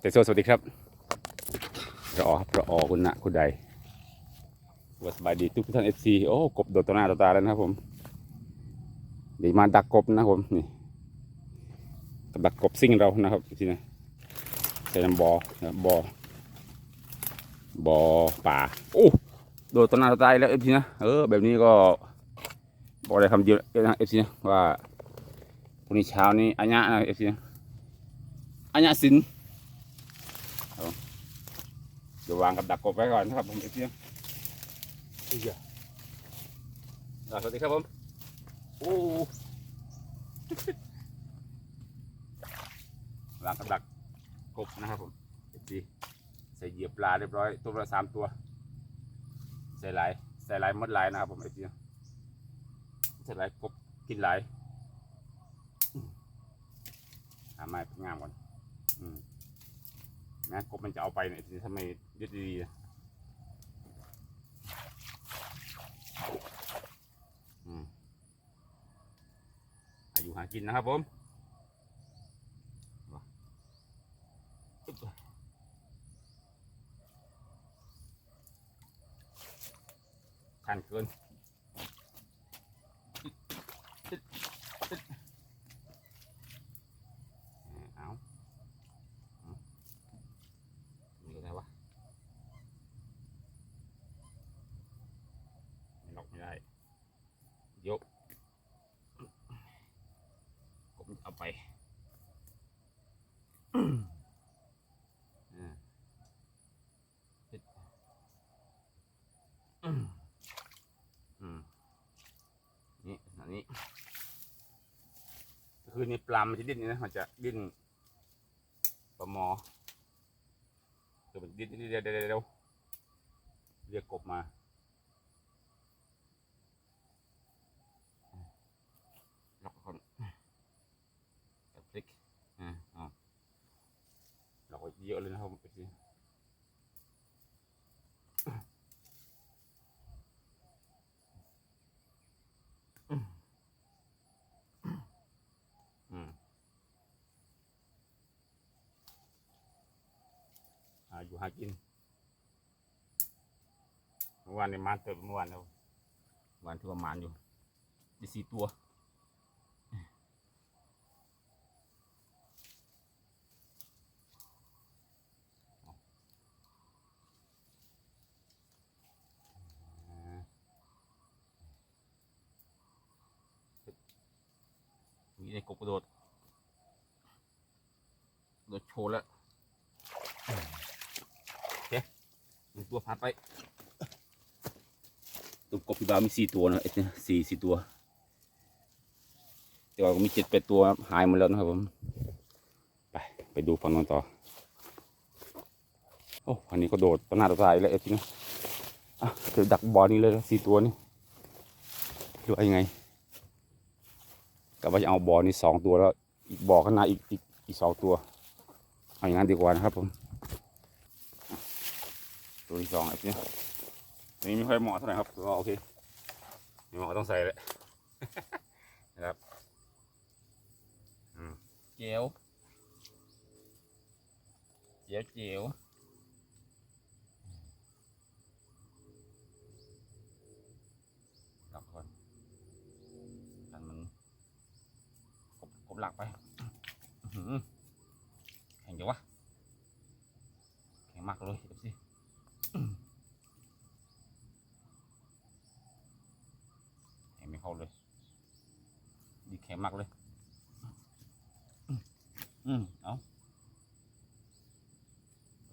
เตโซสวัสดีครับระอครับพระอคุณนะคุณใดวสบายดีทุกท่านเอฟซีโอ้กบโดดต่อหน้าต่อตาแล้วนะครับผมเดี๋ยวมาดักกบนะครับผมนี่กับดักกบซิ่งเรานะครับทีนะใส่น้ำบอนะบอบอป่าโอ้โดดต่อหน้าต่อตาแล้วเอฟซีนะเออแบบนี้ก็บอกได้คำเดียวนะเอฟซีนะว่าพรุ่งนี้เช้านี้อัญญะนะเอฟซีนะอัญญะสิน เดี๋ยวางกับดักกบไว้ก่อนนะครับผมเอฟซีอีกอะอ่าสวัสดีครับผมโอ้วางกับดักกบนะครับผมเอฟซีใส่เหยียบปลาเรียบร้อย ตัวละสามตัว ใส่หลายใส่หลายมดหลายนะครับผมเอฟซีใส่หลายกบกินหลายหาไม้งามก่อน อืม นะกบมันจะเอาไปเนี่ยทำไมยึดดีๆนะอืมอายุหากินนะครับผมอึ๊บชันเกินอึ๊ดอึ๊ดอึ๊ดเอา นี่ก็ได้วะ ได้ ยก ผมเอาไปนี่อันนี้ คือนี่ปลามันจะดิ้นนี่นะมันจะดิ้นปลาหมอเดี๋ยวมันดี๋ยวเดี๋ยวเดี๋ยวเดี๋ยวเดี๋ยวเรียกกบมาล็อกคนกับพลิกอ่าอ๋อ ล็อกไว้เยอะเลยนะครับไปสิอืม หาอยู่หากินเมื่อวานในมานเติบเมื่อวานแล้วเมื่อวานที่ว่ามานอยู่ได้สี่ตัวมี ไอ้กบกระโดดโดดโชว์แล้วหนึ่งตัวผ่าไปตัวกบพี่บ่าวมีสี่ตัวนะเอ็ดเนี่ยสี่สี่ตัว แต่ว่ามีเจ็ดแปดตัวหายหมดแล้วนะครับผม ไป ไปดูฝั่งนู้นต่อ โอ้ฝั่งนี้ก็โดดต่อหน้าต่อตาอีกแล้วเอ็ดนะอะเดี๋ยวดักบอลนี่เลยสี่ตัวนี่หรือว่ายังไง ก็ว่าจะเอาบ่อนี่สองตัวแล้ว อีกบ่อข้างหน้าอีกอีกอีกสองตัว เอาอย่างนั้นดีกว่านะครับผมตัวที่สองไอ้เนี่ยตัวนี้ไม่ค่อยเหมาะเท่าไหร่ครับแต่ว่าโอเคม่เหมาะต้องใส่เลยนะครับเจียวเจียวเจียว หลักไปแข็งจังวะ แข็งมากเลยเอฟซีแข็งไม่เข้าเลย ดีแข็งมากเลย อืมเอา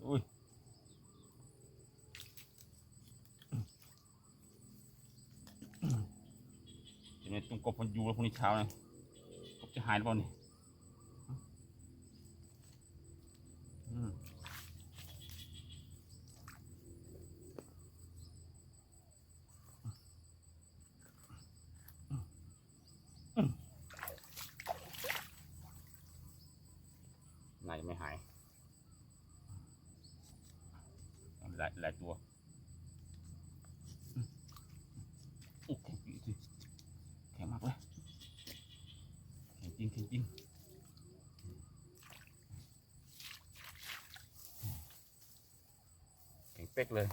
อุ้ยจะเนี่ยต้องกบมันยู่แล้วพรุ่งนี้เช้าเนี่ย จะหายหรือเปล่าเนี่ยอืมน่าจะไม่หายหลายหลายตัว จริงจริงแข็งเป๊กเลย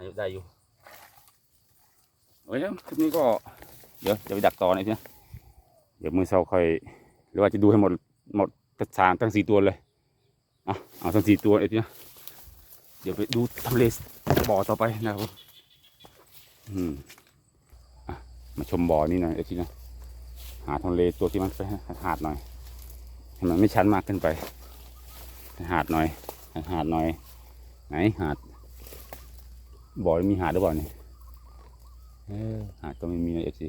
ายุได้อยู่โอ้ยแล้วคลิปนี้ก็เดี๋ยวจะไปดักต่อหน่อยพี่นะเดี๋ยวมือเสาค่อยหรือว่าจะดูให้หมด หมดกระชางทั้งสี่ตัวเลยเอาเอาทั้งสี่ตัวเลยพี่นะเดี๋ยวไปดูทำเลบ่อต่อไปนะครับผมอืมอะมาชมบ่อนี่หน่อยเอฟซีนะหาทำเลตัวที่มันไปหาดหน่อยให้มันไม่ชันมากขึ้นไปหาดหน่อย หาดหน่อย ไหนหาดบ่อนี้มีหาดหรือเปล่าเนี่ยเออหาดก็ไม่มีนะเอฟซี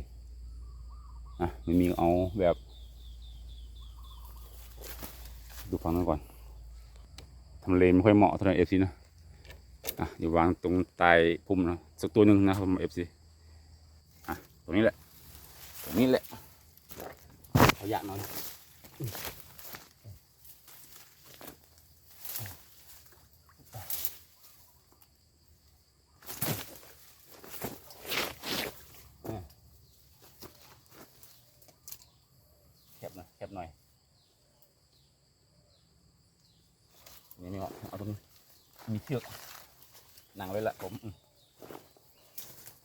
อะไม่มีเอาแบบ ดูฝั่งนั้นก่อนทำเลไม่ค่อยเหมาะเท่าไหร่เอฟซีนะอะอยู่ววางตรงใต้พุ่มนะสักตัวหนึ่งนะครับเอฟซีอะตรงนี้แหละตรงนี้แหละขยะหน่อยแคบหน่อยแคบหน่อยนี่นี่เอาตรงนี้ มี เชือกหนังเลยละผมอืม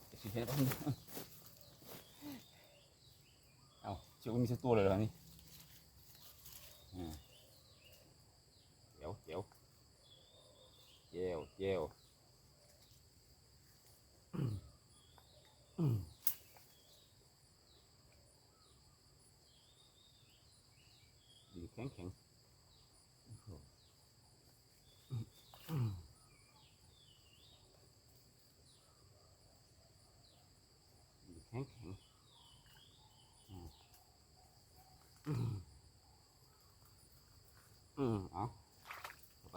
เดี๋ยวสิเห็นปะเอาเชือกไม่มีสักตัวเลยเหรอนี่อ่าเดี๋ยวเดี๋ยวเจียวเจียวอืมดีแข็งแข็ง แข็งแข็งอืมอืม อืมเอาเอาไป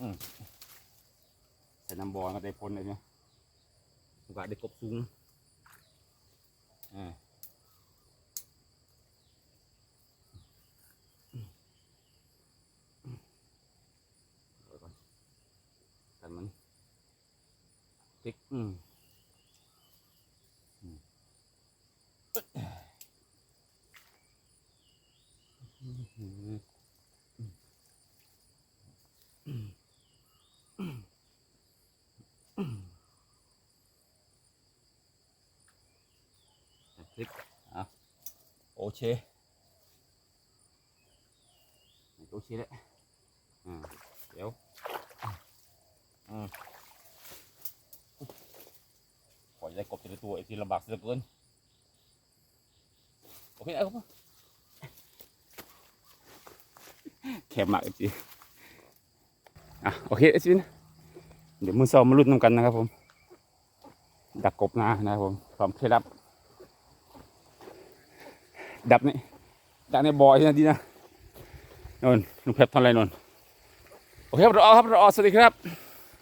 อืมใส่น้ำบอลก็ได้พ้นเลยเนี่ยโอกาสได้กบสูงอ่าเอาไว้ก่อนกันมันติ๊กอืมอืมอืมอืมอืมอืม คลิปอะโอเคโอเคแล้วอ่าเดี๋ยวอืมขอจะได้กบทีละตัวไอ้ที่ลำบากเสียเหลือเกินโอเคเอาครับ แคบมากไอ้จีอะโอเคไอ้จีนเดี๋ยวมือซ้อมมาลุ้นน้ำกันนะครับผม ดักกบนานะครับผมความเคล็ดลับ ดับนี่ดักในบ่อยนะดีนะนนลุงเพชรทำอะไรนนโอเคครับรอครับรอสวัสดีครับ